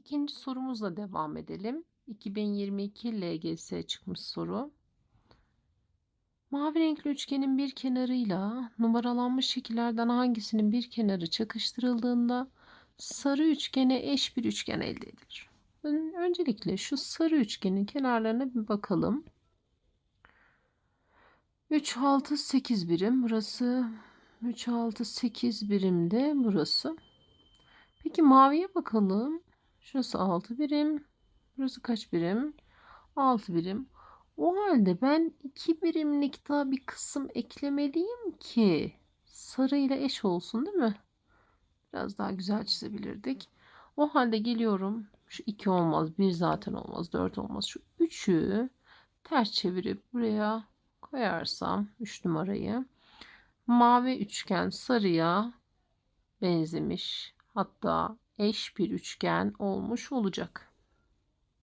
İkinci sorumuzla devam edelim. 2022 LGS çıkmış soru. Mavi renkli üçgenin bir kenarıyla numaralanmış şekillerden hangisinin bir kenarı çakıştırıldığında sarı üçgene eş bir üçgen elde edilir. Ön- Öncelikle şu sarı üçgenin kenarlarına bir bakalım. 3, 6, 8 birim. Burası 3, 6, 8 birimde burası. Peki maviye bakalım. Şurası 6 birim. Burası kaç birim? 6 birim. O halde ben 2 birimlik daha bir kısım eklemeliyim ki sarıyla eş olsun değil mi? Biraz daha güzel çizebilirdik. O halde geliyorum. Şu 2 olmaz. 1 zaten olmaz. 4 olmaz. Şu 3'ü ters çevirip buraya koyarsam 3 numarayı mavi üçgen sarıya benzemiş. Hatta eş bir üçgen olmuş olacak.